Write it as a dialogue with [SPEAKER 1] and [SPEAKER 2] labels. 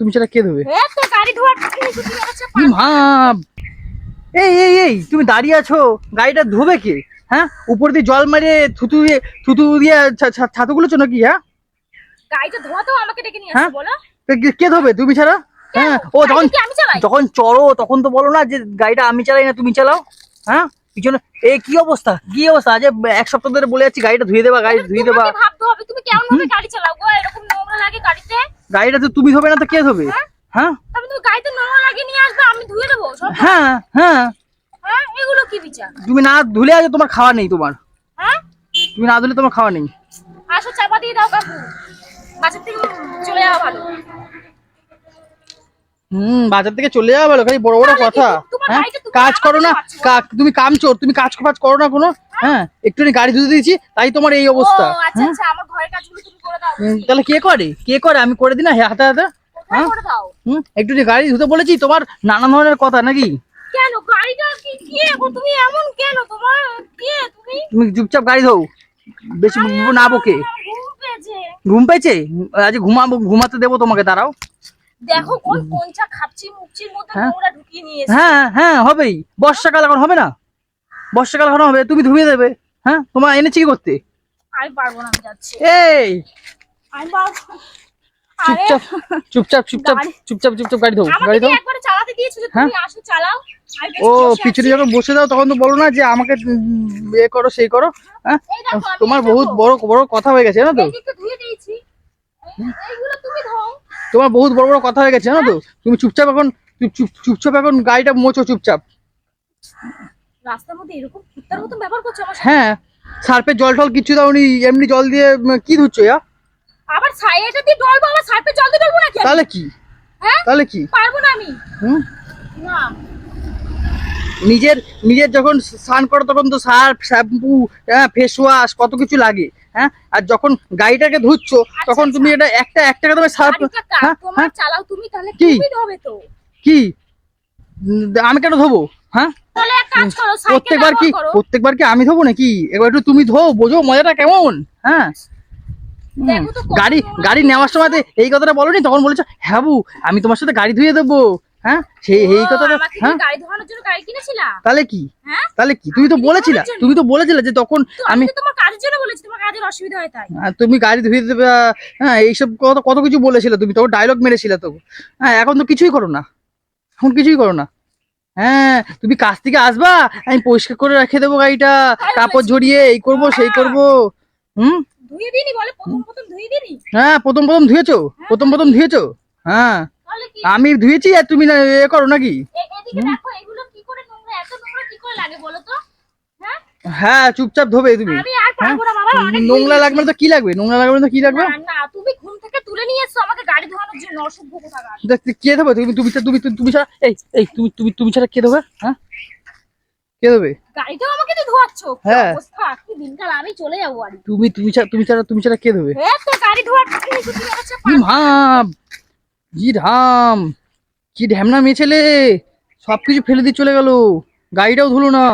[SPEAKER 1] তুমি ছাড়া কে মা এই এই এই তুমি দাঁড়িয়ে আছো। গাড়িটা ধোবে কে? হ্যাঁ? উপর দিয়ে জল মারিয়ে থুতু দিয়ে থুতু দিয়ে ছা- ছা- ছাতুগুলো নাকি হ্যাঁ?
[SPEAKER 2] গাড়িটা ধোয়াতেও আমাকে ডেকে নিয়ে
[SPEAKER 1] হ্যাঁ?
[SPEAKER 2] বলো।
[SPEAKER 1] কে- ধোবে? তুমি ছাড়া? হ্যাঁ? ও যখন যখন চড়ো তখন তো বলো না যে গাড়িটা আমি চালাই না তুমি চালাও। হ্যাঁ? পিছনে এই কি অবস্থা? কি অবস্থা? আজ এক সপ্তাহ ধরে বলে যাচ্ছি গাড়িটা ধুয়ে দেবা গাড়ি ধুয়ে দেবা।
[SPEAKER 2] তুমি কেমন ভাবে গাড়ি চালাও গো এরকম নোংরা লাগে গাড়িতে
[SPEAKER 1] গাড়িটা তো তুমি ধোবে না তো কে ধোবে? হ্যাঁ?
[SPEAKER 2] তবে তুমি গাড়িতে নোংরা লাগিয়ে নিয়ে আসবে আমি ধুয়ে দেবো সব
[SPEAKER 1] হ্যাঁ হ্যাঁ।
[SPEAKER 2] হ্যাঁ এগুলো কি বিচার?
[SPEAKER 1] তুমি না ধুলে আজ তোমার খাওয়া নেই তোমার।
[SPEAKER 2] হ্যাঁ?
[SPEAKER 1] তুমি না ধুলে তোমার খাওয়া নেই।
[SPEAKER 2] আসো চাপা দিয়ে দাও কাকু। বাজার থেকে চলে যাওয়া ভালো।
[SPEAKER 1] হুম বাজার থেকে চলে যাওয়া ভালো খালি বড় বড় কথা। হ্যাঁ কাজ করো না তুমি কাম চোর তুমি কাজ ফাজ করো না কোনো। হ্যাঁ? একটুখানি গাড়ি ধুতে দিয়েছি তাই তোমার এই অবস্থা।
[SPEAKER 2] আচ্ছা আচ্ছা আমার
[SPEAKER 1] তাহলে কে করে? কে করে? আমি করে দিই না? হাতে হাতে? হ্যাঁ? হুম? একটুখানি গাড়ি ধুতে বলেছি তোমার নানা ধরনের কথা নাকি?
[SPEAKER 2] কেন? গাড়িটা কি কি তুমি এমন কেন? তোমার কে তুমি?
[SPEAKER 1] তুমি চুপচাপ গাড়ি ধো। বেশি না বকে।
[SPEAKER 2] ঘুম পেয়েছে।
[SPEAKER 1] আজ ঘুমাবো ঘুমাতে দেবো তোমাকে দাঁড়াও।
[SPEAKER 2] দেখো কোন কোনটা খাপচি মুখচির মধ্যে
[SPEAKER 1] হ্যাঁ?
[SPEAKER 2] নোংরা ঢুকিয়ে নিয়ে এসেছে।
[SPEAKER 1] হ্যাঁ হ্যাঁ হবেই। বর্ষাকাল এখন হবে না? বর্ষাকাল এখন হবে তুমি ধুয়ে দেবে। হ্যাঁ? তোমার এনেছি কি করতে?
[SPEAKER 2] আমি পারব না আমি যাচ্ছি।
[SPEAKER 1] এই!
[SPEAKER 2] আমি পারব
[SPEAKER 1] চুপচাপ চুপচাপ চুপচাপ চুপচাপ চুপচাপ গাড়ি গাড়ি
[SPEAKER 2] কি
[SPEAKER 1] ধো
[SPEAKER 2] চালাতে দিয়েছ যে
[SPEAKER 1] হ্যাঁ?
[SPEAKER 2] তুমি আসো চালাও।
[SPEAKER 1] ও
[SPEAKER 2] পেছনে
[SPEAKER 1] যখন বসে দাও তখন তো বলো না যে আমাকে এ করো সেই করো হ্যাঁ? তোমার বহুত বড় বড় কথা হয়ে গেছে তো? তোমার বহুত বড় বড় কথা হয়ে গেছে জানো তো? তুমি চুপচাপ এখন চুপ- চুপ চুপচাপ এখন গাড়িটা মোচো চুপচাপ।
[SPEAKER 2] রাস্তার মধ্যে এরকম কুত্তার মতন ব্যবহার করছ আমার
[SPEAKER 1] হ্যাঁ। সার্ফের জল টল কিছু দাওনি এমনি জল দিয়ে কি ধুচ্ছো ইয়া?
[SPEAKER 2] আবার ছাইটা দিয়ে ডলবো আবার সার্ফে জল দিয়ে ডলবো নাকি?
[SPEAKER 1] তাহলে কি?
[SPEAKER 2] হ্যাঁ?
[SPEAKER 1] তাহলে কি?
[SPEAKER 2] পারব না আমি।
[SPEAKER 1] হুম?
[SPEAKER 2] না।
[SPEAKER 1] নিজের নিজের যখন স্নান করো তখন তো সার্ফ শ্যাম্পু হ্যাঁ ফেস ওয়াশ কত কিছু লাগে হ্যাঁ? আর যখন গাড়িটাকে ধুচ্ছ তখন তুমি এটা একটা এক টাকা তোমার সার্ফ হ্যাঁ হ্যাঁ?
[SPEAKER 2] চালাও তুমি তাহলে
[SPEAKER 1] কি? কি? আমি কেন ধোবো? হ্যাঁ? প্রত্যেকবার কি প্রত্যেকবার কি আমি ধোবো নাকি? এবার একটু তুমি ধো বোঝো মজাটা কেমন? হ্যাঁ। গাড়ি গাড়ি নেওয়ার সময় এই কথাটা বলনি তখন বলেছ হ্যাঁ বু আমি তোমার সাথে গাড়ি ধুয়ে দেবো। হ্যাঁ? সেই এই কথাটা হ্যাঁ? তাহলে কি?
[SPEAKER 2] হ্যাঁ?
[SPEAKER 1] তাহলে কি? তুমি তো বলেছিলা তুমি তো বলেছিলে যে তখন আমি
[SPEAKER 2] আমি তোমার কাজের জন্য বলেছি তোমার কাজের অসুবিধা হয় তাই।
[SPEAKER 1] আর তুমি গাড়ি ধুয়ে দেবে হ্যাঁ এইসব কত কত কিছু বলেছিলে তুমি তখন ডায়লগ মেরেছিলে তো। হ্যাঁ এখন তো কিছুই করো না। এখন কিছুই করো না। হ্যাঁ তুমি কাজ থেকে আসবা আমি পরিষ্কার করে রেখে দেবো গাড়িটা। কাপড় ঝরিয়ে এই করব সেই
[SPEAKER 2] হ্যাঁ।
[SPEAKER 1] করব। হুম?
[SPEAKER 2] ধুয়ে দিনি বলে? প্রথম প্রথম ধুয়ে দিনি
[SPEAKER 1] হ্যাঁ প্রথম প্রথম ধুয়েছো? প্রথম প্রথম ধুয়েছো? হ্যাঁ। আমি ধুয়েছি আর তুমি না এ করো নাকি?
[SPEAKER 2] হ্যাঁ?
[SPEAKER 1] হ্যাঁ চুপচাপ ধোবে তুমি। নোংরা লাগবে না তো কি লাগবে? নোংরা লাগবে না তো কি লাগবে?
[SPEAKER 2] তুমি তুলে নিয়ে এসছো? আমাকে গাড়ি ধোয়ানোর জন্য অসভ্য কোথাকার।
[SPEAKER 1] দেখ, কে দেবে? তুমি তুমি তুমি তুমি তুমি ছাড়া এই এই তুমি তুমি তুমি ছাড়া কে দেবে? হ্যাঁ? কে দেবে?
[SPEAKER 2] গাড়িটাও আমাকে ধোয়াচ্ছ।
[SPEAKER 1] হ্যাঁ।
[SPEAKER 2] অবস্থা? কি দিনকাল? আমি চলে যাব
[SPEAKER 1] তুমি তুমি ছাড়া তুমি ছাড়া তুমি ছাড়া কে দেবে?
[SPEAKER 2] এ তো গাড়ি মেরেছে
[SPEAKER 1] কি ভাব? কি ধাম কি ঢ্যামনা মেয়ে ছেলে? সবকিছু ফেলে দিয়ে চলে গেল। গাড়িটাও ধুলো না।